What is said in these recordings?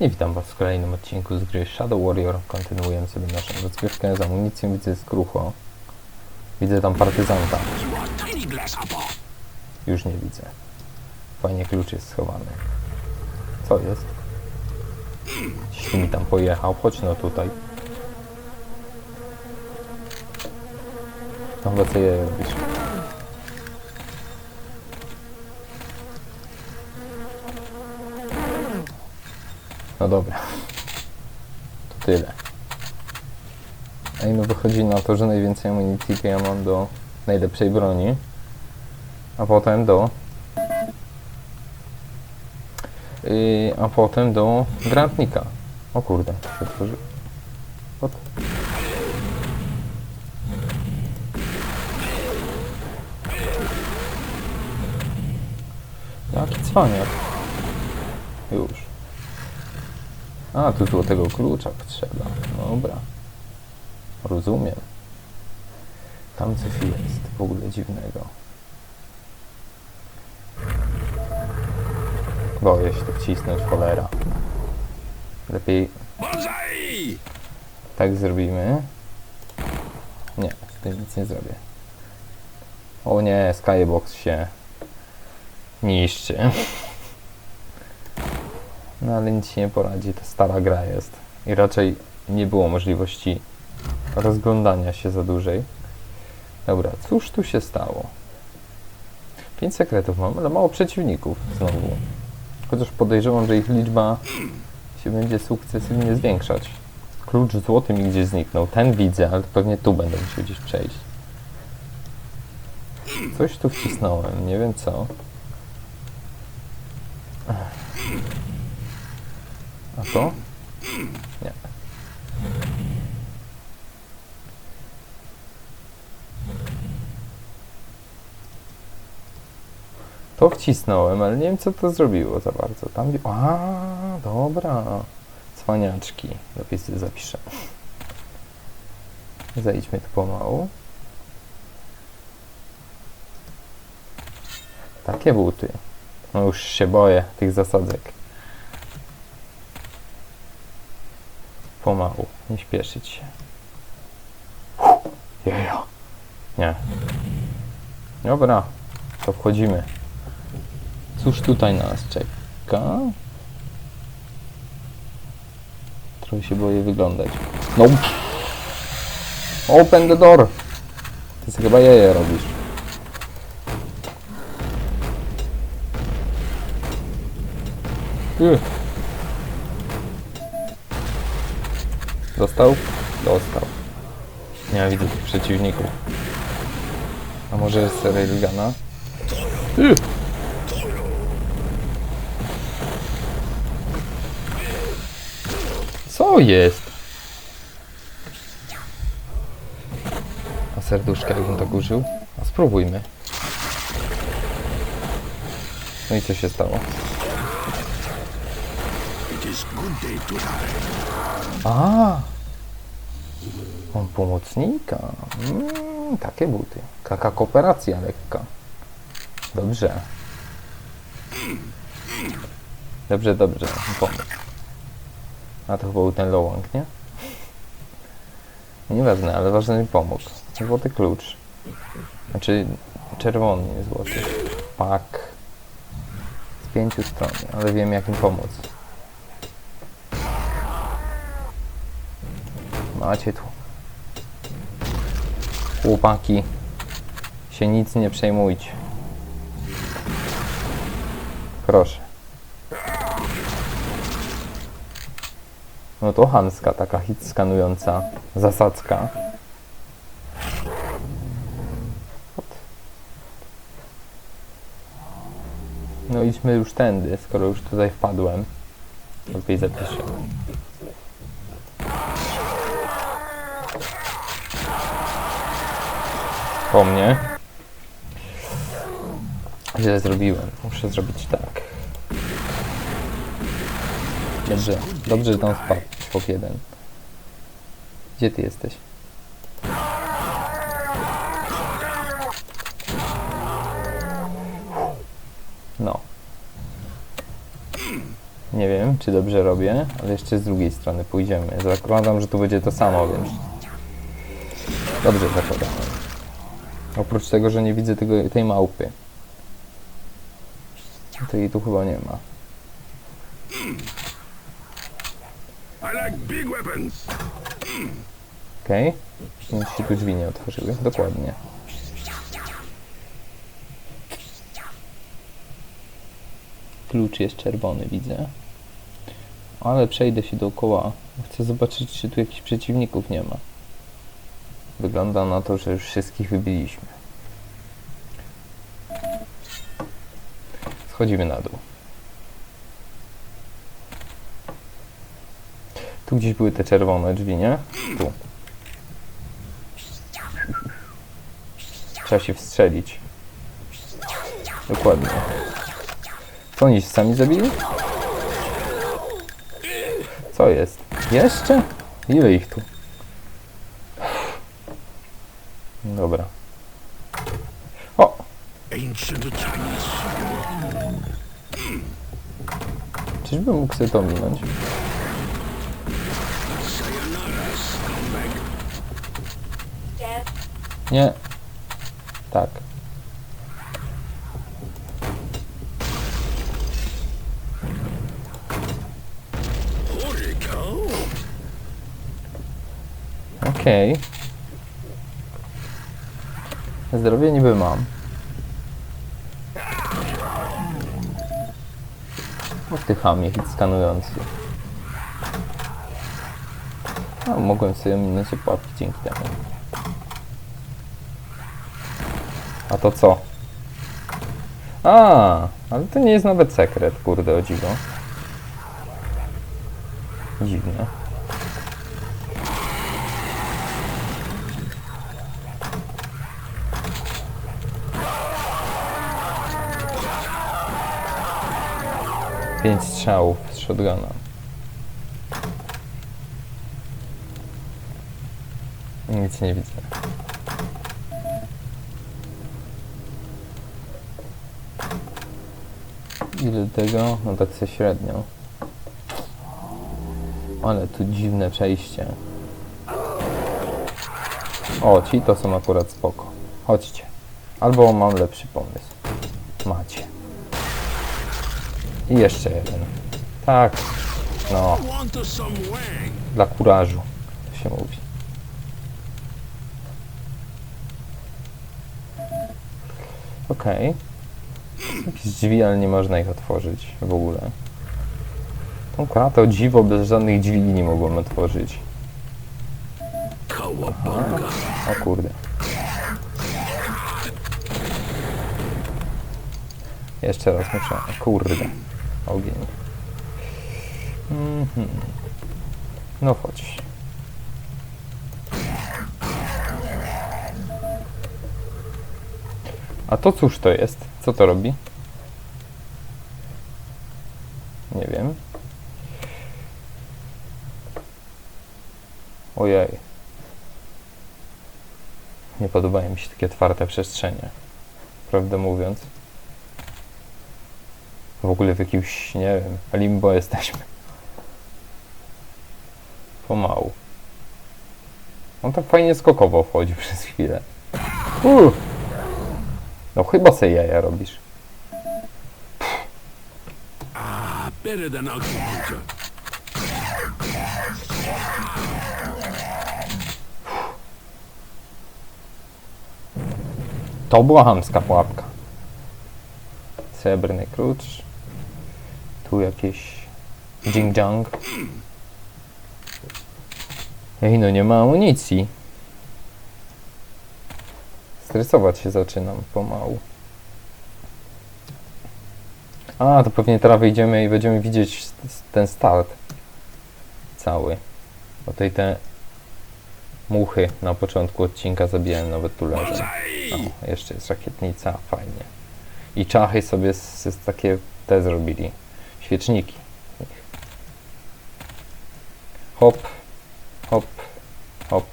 I witam Was w kolejnym odcinku z gry Shadow Warrior. Kontynuujemy sobie naszą rozgrywkę z amunicją. Widzę skrucho. Widzę tam partyzanta. Już nie widzę. Fajnie klucz jest schowany. Co jest? Ty mi tam pojechał. Chodź no tutaj. No chyba co je robisz? No dobra. To tyle. Ej, no wychodzi na to, że najwięcej amunicji ja mam do najlepszej broni. A potem do... Yy, a potem do granatnika. O kurde, się otworzy. What? Jaki cwaniak. Już. A, tu złotego klucza potrzeba. Dobra. Rozumiem. Tam coś jest w ogóle dziwnego. Boję się tu wcisnąć, cholera. Lepiej tak zrobimy. Nie, tym nic nie zrobię. O nie, Skybox się niszczy. No ale nic się nie poradzi, to stara gra jest. I raczej nie było możliwości rozglądania się za dłużej. Dobra, cóż tu się stało? Pięć sekretów mam, ale mało przeciwników znowu. Chociaż podejrzewam, że ich liczba się będzie sukcesywnie zwiększać. Klucz złoty mi gdzieś zniknął. Ten widzę, ale pewnie tu będę musiał gdzieś przejść. Coś tu wcisnąłem, nie wiem co. A to? Nie. To wcisnąłem, ale nie wiem co to zrobiło za bardzo. Tam. A, dobra. Cwaniaczki. Lepiej sobie zapiszę. Zejdźmy tu pomału. Takie buty. No już się boję tych zasadzek. Pomału, nie śpieszyć się. Jejo. Nie. Dobra, to wchodzimy. Cóż tutaj nas czeka? Trochę się boję wyglądać. No! Open the door! Ty sobie chyba jeje robisz. Ugh. Dostał? Dostał. Nie widzę tych przeciwników. A może jest Railgana? Co jest? A serduszka jakbym tak użył? A spróbujmy. No i co się stało? A! Mam pomocnika. Mm, takie buty. Taka kooperacja lekka. Dobrze. Dobrze, dobrze. Pomóc. A to chyba był ten Lowang, nie? Nieważne, ale ważne mi pomógł. Złoty klucz. Znaczy czerwony, nie złoty. Pak. Z pięciu stron, ale wiem jak mi pomóc. Macie tu. Chłopaki. Się nic nie przejmujcie. Proszę. No to Hanska, taka hit skanująca zasadzka. No idźmy już tędy, skoro już tutaj wpadłem. Lepiej zapiszę. Po mnie. Źle zrobiłem. Muszę zrobić tak. Dobrze, dobrze, że tam spadł. Jeden. Gdzie ty jesteś? No. Nie wiem, czy dobrze robię, ale jeszcze z drugiej strony pójdziemy. Zakładam, że tu będzie to samo, więc... Dobrze zakładam. Oprócz tego, że nie widzę tego, tej małpy. To jej tu chyba nie ma. Okej. Więc się tu drzwi nie otworzyły. Dokładnie. Klucz jest czerwony, widzę. Ale przejdę się dookoła. Chcę zobaczyć, czy tu jakichś przeciwników nie ma. Wygląda na to, że już wszystkich wybiliśmy. Schodzimy na dół. Tu gdzieś były te czerwone drzwi, nie? Tu. Trzeba się wstrzelić. Dokładnie. Co oni się sami zabili? Co jest? Jeszcze? Ile ich tu? Dobra. O! Czyżbym mógł sobie to minąć? Nie. Tak. Holy cow. Zdrowie niby mam. O ty chamie hit skanujący. A, mogłem sobie minąć opłatki dzięki temu. A to co? A, ale to nie jest nawet sekret, kurde, o dziwo. Dziwne. Pięć strzałów z shotguna. Nic nie widzę. Ile tego? No tak se średnio. Ale tu dziwne przejście. O, ci to są akurat spoko. Chodźcie. Albo mam lepszy pomysł. Macie. I jeszcze jeden. Tak. No, dla kurażu. To się mówi. Okej. Jakieś drzwi, ale nie można ich otworzyć w ogóle. Tą kratę dziwo bez żadnych drzwi nie mogłem otworzyć. Cowabunga. O kurde. Jeszcze raz muszę. Kurde. Ogień. Mhm. No chodź. A to cóż to jest? Co to robi? Nie wiem. Ojej. Nie podobają mi się takie otwarte przestrzenie. Prawdę mówiąc. W ogóle w jakimś, nie wiem, limbo jesteśmy. Pomału. On tak fajnie skokowo wchodzi przez chwilę. Uh. No chyba se jaja robisz. Ah, better than. To była hamska pułapka. Srebrny klucz. Tu jakieś dżing-jang. Ej, no nie ma amunicji. Stresować się zaczynam pomału. A, to pewnie teraz wyjdziemy i będziemy widzieć ten start cały. O tej te muchy na początku odcinka zabijałem, nawet tu leżą. O, jeszcze jest rakietnica, fajnie. I czachy sobie z, z takie te zrobili. Świeczniki. Hop, hop, hop,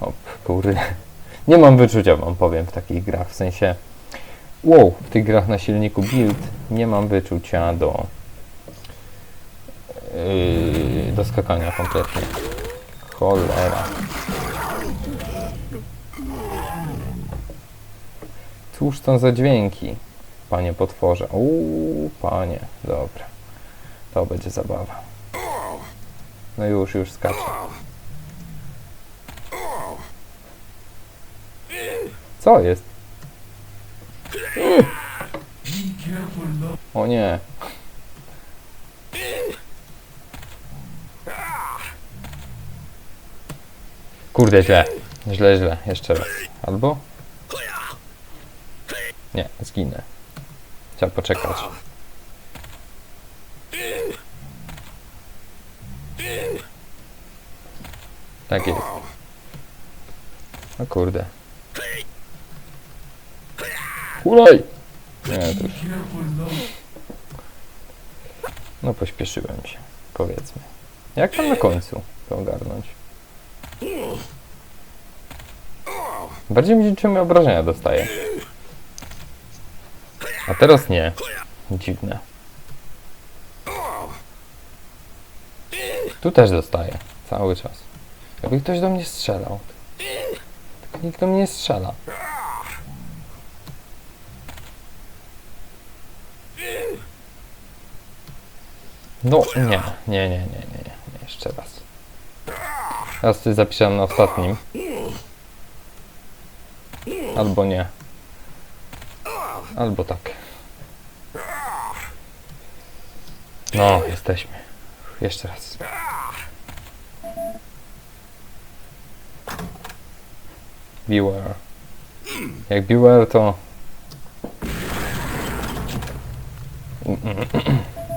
hop, kurde. Nie mam wyczucia, wam powiem, w takich grach, w sensie wow, w tych grach na silniku build nie mam wyczucia do do skakania kompletnie. Cholera. Cóż to za dźwięki, panie potworze? Uuu, panie, dobra. To będzie zabawa. No już, już skaczę. Co jest? O nie. Kurde, źle. Źle, źle. Jeszcze raz. Albo? Nie, zginę. Trzeba poczekać. Tak jest. O kurde. Hulaj! Nie, to już. No pośpieszyłem się, powiedzmy. Jak tam na końcu to ogarnąć? Bardziej mi czym obrażenia dostaję. A teraz nie. Dziwne. Tu też dostaję. Cały czas. Jakby ktoś do mnie strzelał. Tylko nikt do mnie nie strzela. No, nie, nie, nie, nie, nie, nie, jeszcze raz. Teraz coś zapiszę na ostatnim. Albo nie. Albo tak. No, jesteśmy. Jeszcze raz. Beware. Jak beware to...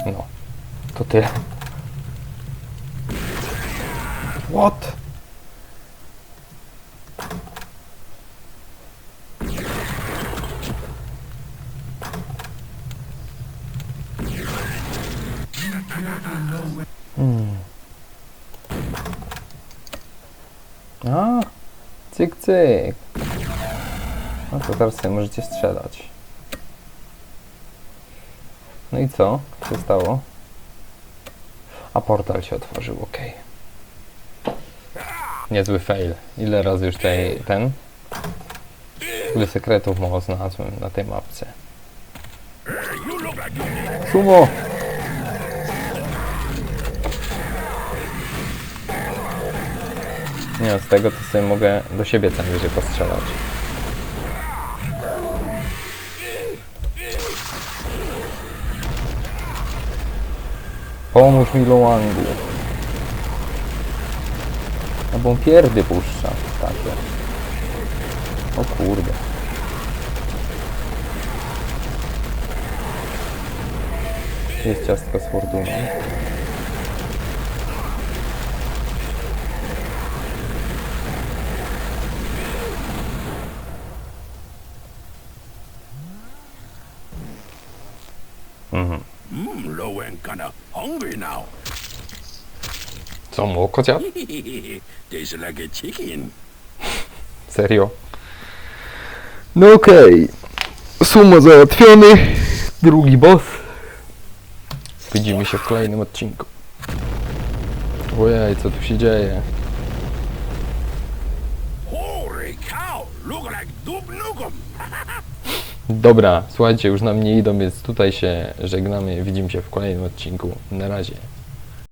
No. To tyle. What? Hmm. A, cyk, cyk. No to teraz sobie możecie strzelać. No i co? Co stało? A portal się otworzył, ok. Niezły fail. Ile razy już tutaj ten? Ile sekretów mało znalazłem na tej mapce. Sumo! Nie, z tego to sobie mogę do siebie tam wyżej postrzelać. Pomóż mi Loangu. No bo pierdy puszcza. Takie. O kurde. Jest ciastko z fortuną. Co, młoko dziad? Tastes like a chicken. Serio? No okej. Sumo załatwiony. Drugi boss. Widzimy się w kolejnym odcinku. Ojej, co tu się dzieje? Dobra, słuchajcie, już na mnie idą, więc tutaj się żegnamy. Widzimy się w kolejnym odcinku. Na razie.